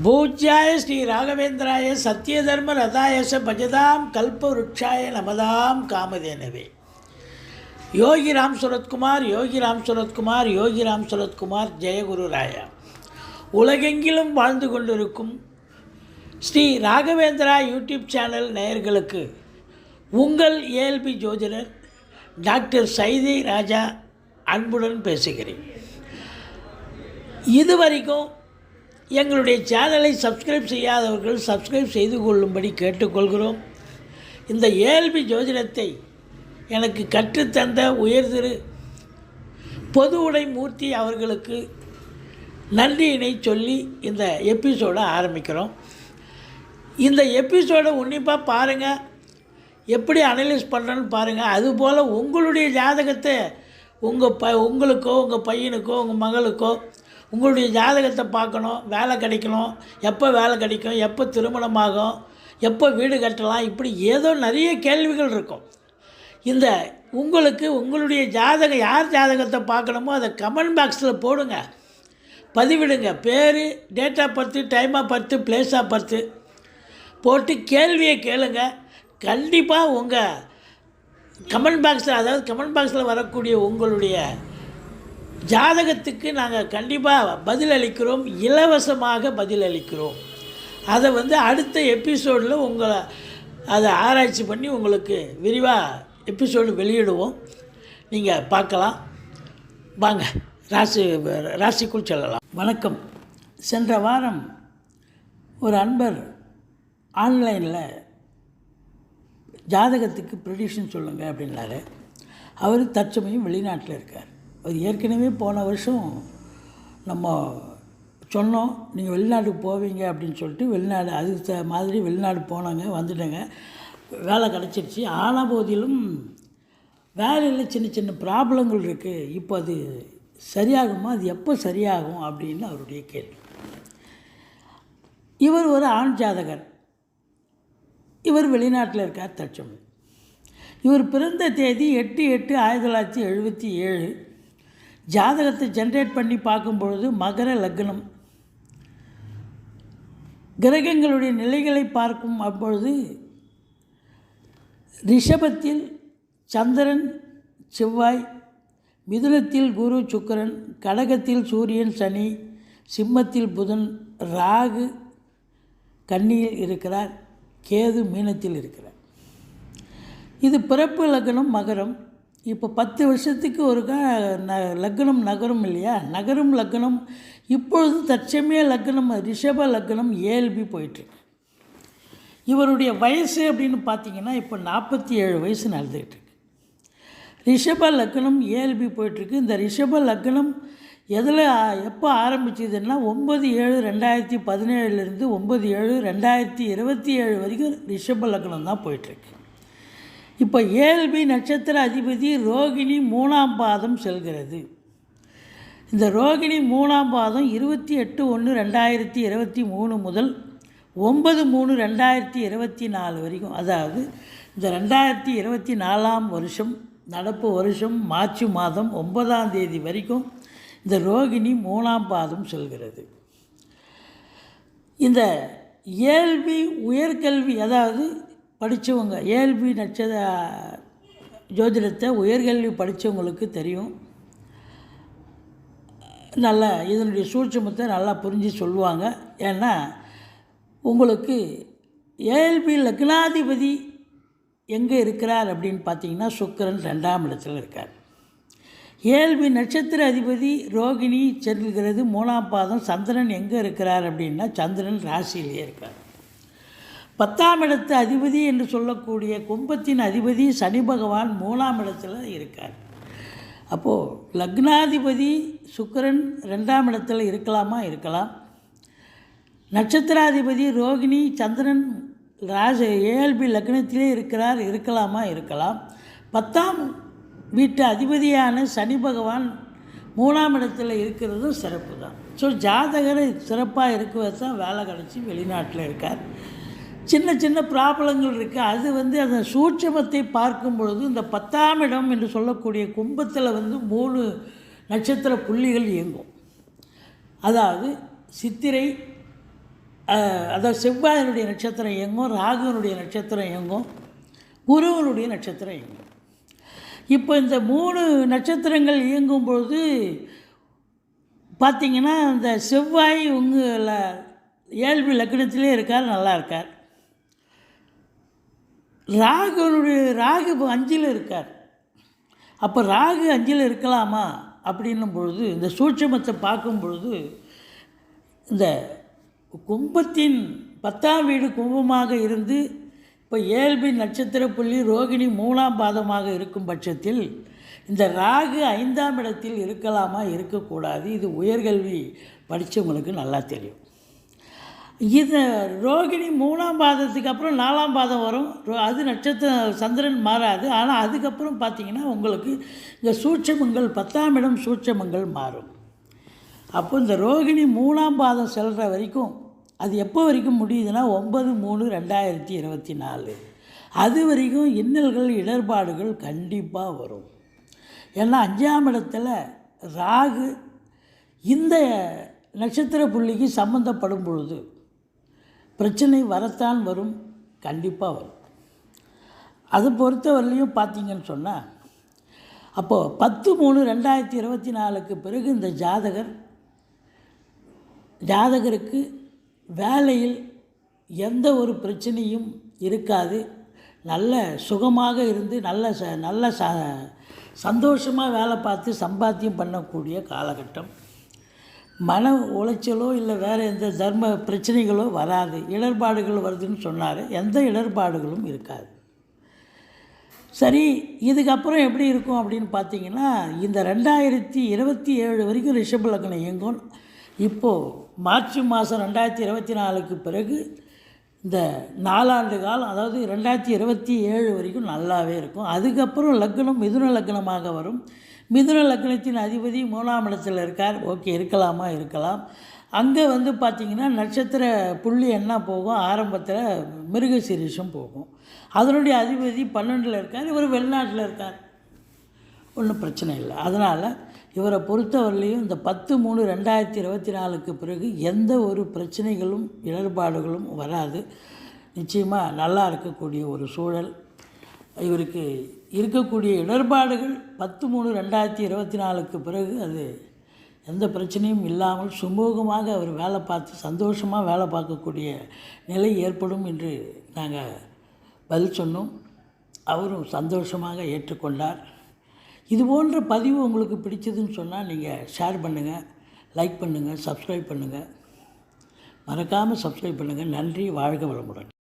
பூஜ்யாய ஸ்ரீ ராகவேந்திராய சத்யதர்ம ரதாயச பஜதாம் கல்பவருட்சாய நமதாம் காமதேனவே. யோகி ராம் சுரத்குமார் யோகி ராம் சுரத்குமார் யோகி ராம் சுரத்குமார் ஜெயகுரு ராயா. உலகெங்கிலும் வாழ்ந்து கொண்டிருக்கும் ஸ்ரீ ராகவேந்திரா யூடியூப் சேனல் நேயர்களுக்கு உங்கள் ஏஎல்பி ஜோதிடர் டாக்டர் சைதி ராஜா அன்புடன் பேசுகிறேன். இதுவரைக்கும் எங்களுடைய சேனலை சப்ஸ்கிரைப் செய்யாதவர்கள் சப்ஸ்கிரைப் செய்து கொள்ளும்படி கேட்டுக்கொள்கிறோம். இந்த ஏஎல்பி ஜோதிடத்தை எனக்கு கற்றுத்தந்த உயர்திரு பொது உடை மூர்த்தி அவர்களுக்கு நன்றியினை சொல்லி இந்த எபிசோடை ஆரம்பிக்கிறோம். இந்த எபிசோடை உன்னிப்பாக பாருங்கள் எப்படி அனலைஸ் பண்ணுறேன்னு பாருங்கள் அதுபோல் உங்களுடைய ஜாதகத்தை உங்கள் ப உங்களுக்கோ உங்கள் பையனுக்கோ உங்கள் மகளுக்கோ உங்களுடைய ஜாதகத்தை பார்க்கணும் வேலை கிடைக்கணும் எப்போ வேலை கிடைக்கும் எப்போ திருமணமாகும் எப்போ வீடு கட்டலாம் இப்படி ஏதோ நிறைய கேள்விகள் இருக்கும். இந்த உங்களுக்கு உங்களுடைய ஜாதகம் யார் ஜாதகத்தை பார்க்கணுமோ அதை கமெண்ட் பாக்ஸில் போடுங்க. பதிவிடுங்க. பேர் date of birth time of birth place of birth போட்டு கேள்வியை கேளுங்க. கண்டிப்பாக உங்கள் கமெண்ட் பாக்ஸில் அதாவது கமெண்ட் பாக்ஸில் வரக்கூடிய உங்களுடைய ஜாதகத்துக்கு நாங்கள் கண்டிப்பாக பதில் அளிக்கிறோம் இலவசமாக பதில் அளிக்கிறோம் அதை வந்து அடுத்த எபிசோடில் உங்களை அதை ஆராய்ச்சி பண்ணி உங்களுக்கு விரிவாக எபிசோடு வெளியிடுவோம். நீங்கள் பார்க்கலாம். வாங்க ராசி ராசிக்குள் செல்லலாம். வணக்கம். சென்ற வாரம் ஒரு அன்பர் ஆன்லைனில் ஜாதகத்துக்கு ப்ரெடிஷன் சொல்லுங்கள் அப்படின்னாரு. அவர் தற்சமயம் வெளிநாட்டில் இருக்கார். அது ஏற்கனவே போன வருஷம் நம்ம சொன்னோம் நீங்கள் வெளிநாட்டுக்கு போவீங்க அப்படின்னு சொல்லிட்டு வெளிநாடு அதுக்கு த- மாதிரி வெளிநாடு போனாங்க வந்துட்டேங்க. வேலை கிடச்சிருச்சு. ஆன போதிலும் வேலையில் சின்ன சின்ன ப்ராப்ளங்கள் இருக்குது இப்போ அது சரியாகுமா அது எப்போ சரியாகும் அப்படின்னு அவருடைய கேள்வி. இவர் ஒரு ஆண் ஜாதகர். இவர் வெளிநாட்டில் இருக்கார் தற்சமயம். இவர் பிறந்த தேதி எட்டு எட்டு ஆயிரத்தி தொள்ளாயிரத்தி எழுபத்தி ஏழு. ஜாதகத்தை ஜென்ரேட் பண்ணி பார்க்கும் பொழுது மகர லக்னம். கிரகங்களுடைய நிலைகளை பார்க்கும் அப்பொழுது ரிஷபத்தில் சந்திரன் செவ்வாய் மிதுனத்தில் குரு சுக்கிரன் கடகத்தில் சூரியன் சனி சிம்மத்தில் புதன் ராகு கன்னியில் இருக்கிறார் கேது மீனத்தில் இருக்கிறார். இது பிறப்பு லக்னம் மகரம். இப்போ பத்து வருஷத்துக்கு ஒருக்கா ந லக்னம் நகரும் இல்லையா? நகரும் லக்னம் இப்பொழுது தற்சமய லக்னம் ரிஷப லக்னம் ஏஎல்பி போயிட்டுருக்கு. இவருடைய வயசு அப்படின்னு பார்த்தீங்கன்னா இப்போ நாற்பத்தி ஏழு வயசு நடந்துகிட்டு இருக்கு ரிஷப லக்னம் ஏஎல்பி போயிட்டுருக்கு. இந்த ரிஷப லக்னம் எதில் எப்போ ஆரம்பிச்சதுன்னா ஒம்பது ஏழு ரெண்டாயிரத்தி பதினேழுலேருந்து ஒம்பது ஏழு ரெண்டாயிரத்தி இருபத்தி ஏழு வரைக்கும் ரிஷப லக்னம் தான் போயிட்டுருக்கு. இப்போ ஏஎல்பி நட்சத்திர அதிபதி ரோகிணி மூணாம் பாதம் செல்கிறது. இந்த ரோகிணி மூணாம் பாதம் இருபத்தி எட்டு ஒன்று ரெண்டாயிரத்தி இருபத்தி மூணு முதல் ஒன்பது மூணு ரெண்டாயிரத்தி இருபத்தி நாலு வரைக்கும். அதாவது இந்த ரெண்டாயிரத்தி இருபத்தி நாலாம் வருஷம் நடப்பு வருஷம் மார்ச் மாதம் ஒன்பதாம் தேதி வரைக்கும் இந்த ரோகிணி மூணாம் பாதம் செல்கிறது. இந்த இயல்பி உயர்கல்வி அதாவது படித்தவங்க ஏஎல்பி நட்சத்திர ஜோதிடத்தை உயர்கல்வி படித்தவங்களுக்கு தெரியும். நல்லா இதனுடைய சூட்சமத்தை நல்லா புரிஞ்சு சொல்லுவாங்க. ஏன்னா உங்களுக்கு ஏஎல்பி லக்னாதிபதி எங்கே இருக்கிறார் அப்படின்னு பார்த்தீங்கன்னா சுக்கிரன் ரெண்டாம் இடத்துல இருக்கார். ஏஎல்பி நட்சத்திர அதிபதி ரோகிணி செல்கிறது மூணாம் பாதம். சந்திரன் எங்கே இருக்கிறார் அப்படின்னா சந்திரன் ராசியிலேயே இருக்கார். பத்தாம் இடத்து அதிபதி என்று சொல்லக்கூடிய கும்பத்தின் அதிபதி சனி பகவான் மூணாம் இடத்துல இருக்கார். அப்போது லக்னாதிபதி சுக்கிரன் ரெண்டாம் இடத்துல இருக்கலாமா? இருக்கலாம். நட்சத்திராதிபதி ரோகிணி சந்திரன் ராஜ ஏஎல்பி லக்னத்திலே இருக்கிறார் இருக்கலாமா? இருக்கலாம். பத்தாம் வீட்டு அதிபதியான சனி பகவான் மூணாம் இடத்துல இருக்கிறதும் சிறப்பு தான் ஸோ ஜாதகர் சிறப்பாக இருக்கிறது தான் வேலை கிடச்சி வெளிநாட்டில் இருக்கார். சின்ன சின்ன ப்ராப்ளங்கள் இருக்குது அது வந்து அந்த சூட்சமத்தை பார்க்கும் பொழுது இந்த பத்தாம் இடம் என்று சொல்லக்கூடிய கும்பத்தில் வந்து மூணு நட்சத்திர புள்ளிகள் இயங்கும். அதாவது சித்திரை அதாவது செவ்வாயினுடைய நட்சத்திரம் இயங்கும் ராகுவனுடைய நட்சத்திரம் இயங்கும் குருவனுடைய நட்சத்திரம் இயங்கும். இப்போ இந்த மூணு நட்சத்திரங்கள் இயங்கும் பொழுது பார்த்திங்கன்னா அந்த செவ்வாய் உங்களை ஏழ்வி லக்னத்திலே இருக்கார் நல்லா இருக்கார். ராகுனுடைய ராகு இப்போ அஞ்சில் இருக்கார். அப்போ ராகு அஞ்சில் இருக்கலாமா? அப்படின்னும் பொழுது இந்த சூட்சமத்தை பார்க்கும் பொழுது இந்த கும்பத்தின் பத்தாம் வீடு கும்பமாக இருந்து இப்போ ஏழ்பி நட்சத்திர புள்ளி ரோகிணி மூணாம் பாதமாக இருக்கும் பட்சத்தில் இந்த ராகு ஐந்தாம் இடத்தில் இருக்கலாமா? இருக்கக்கூடாது. இது உயர்கல்வி படித்தவங்களுக்கு நல்லா தெரியும். இது ரோகிணி மூணாம் பாதத்துக்கு அப்புறம் நாலாம் பாதம் வரும். ரோ- அது நட்சத்திரம் சந்திரன் மாறாது. ஆனால் அதுக்கப்புறம் பார்த்தீங்கன்னா உங்களுக்கு இந்த சூட்சமங்கள் பத்தாம் இடம் சூட்சமங்கள் மாறும். அப்போ இந்த ரோகிணி மூணாம் பாதம் செல்கிற வரைக்கும் அது எப்போ வரைக்கும் முடியுதுன்னா ஒன்பது மூணு ரெண்டாயிரத்தி இருபத்தி நாலு. அது வரைக்கும் இன்னல்கள் இடர்பாடுகள் கண்டிப்பாக வரும். ஏன்னா அஞ்சாம் இடத்துல ராகு இந்த நட்சத்திர புள்ளிக்கு சம்மந்தப்படும் பொழுது பிரச்சனை வரத்தான் வரும் கண்டிப்பாக வரும். அது பொறுத்தவரையிலையும் பார்த்தீங்கன்னு சொன்னால் அப்போது பத்து மூணு ரெண்டாயிரத்தி இருபத்தி நாலுக்கு பிறகு இந்த ஜாதகர் ஜாதகருக்கு வேலையில் எந்த ஒரு பிரச்சனையும் இருக்காது. நல்ல சுகமாக இருந்து நல்ல ச நல்ல ச சந்தோஷமாக வேலை பார்த்து சம்பாத்தியம் பண்ணக்கூடிய காலகட்டம். மன உளைச்சலோ இல்லை வேறு எந்த தர்ம பிரச்சனைகளோ வராது. இடர்பாடுகள் வருதுன்னு சொன்னார். எந்த இடர்பாடுகளும் இருக்காது. சரி இதுக்கப்புறம் எப்படி இருக்கும் அப்படின்னு பார்த்தீங்கன்னா இந்த ரெண்டாயிரத்தி இருபத்தி ஏழு வரைக்கும் ரிஷப லக்னம் இயங்கும். இப்போது மார்ச் மாதம் ரெண்டாயிரத்தி இருபத்தி நாலுக்கு பிறகு இந்த நாலாண்டு காலம் அதாவது ரெண்டாயிரத்தி இருபத்தி ஏழு வரைக்கும் நல்லாவே இருக்கும். அதுக்கப்புறம் லக்னம் மிதுன லக்னமாக வரும். மிதுன லக்னத்தின் அதிபதி மூணாம் இருக்கார். ஓகே இருக்கலாமா? இருக்கலாம். அங்கே வந்து பார்த்திங்கன்னா நட்சத்திர புள்ளி என்ன போகும்? ஆரம்பத்தில் மிருக சீரிஷம் போகும். அதனுடைய அதிபதி பன்னெண்டில் இருக்கார். இவர் வெளிநாட்டில் இருக்கார். ஒன்றும் பிரச்சனை இல்லை. அதனால் இவரை பொறுத்தவரையிலையும் இந்த பத்து மூணு ரெண்டாயிரத்தி இருபத்தி நாலுக்கு பிறகு எந்த ஒரு பிரச்சனைகளும் இடர்பாடுகளும் வராது. நிச்சயமாக நல்லா இருக்கக்கூடிய ஒரு சூழல். இவருக்கு இருக்கக்கூடிய இடர்பாடுகள் பத்து மூணு ரெண்டாயிரத்தி இருபத்தி நாலுக்கு பிறகு அது எந்த பிரச்சனையும் இல்லாமல் சுமூகமாக அவர் வேலை பார்த்து சந்தோஷமாக வேலை பார்க்கக்கூடிய நிலை ஏற்படும் என்று நாங்கள் பதில் சொன்னோம். அவரும் சந்தோஷமாக ஏற்றுக்கொண்டார். இது போன்ற பதிவு உங்களுக்கு பிடிச்சதுன்னு சொன்னால் நீங்கள் ஷேர் பண்ணுங்கள் லைக் பண்ணுங்கள் சப்ஸ்கிரைப் பண்ணுங்கள் மறக்காமல் சப்ஸ்கிரைப் பண்ணுங்கள் நன்றி வாழ்க வளமுடன்.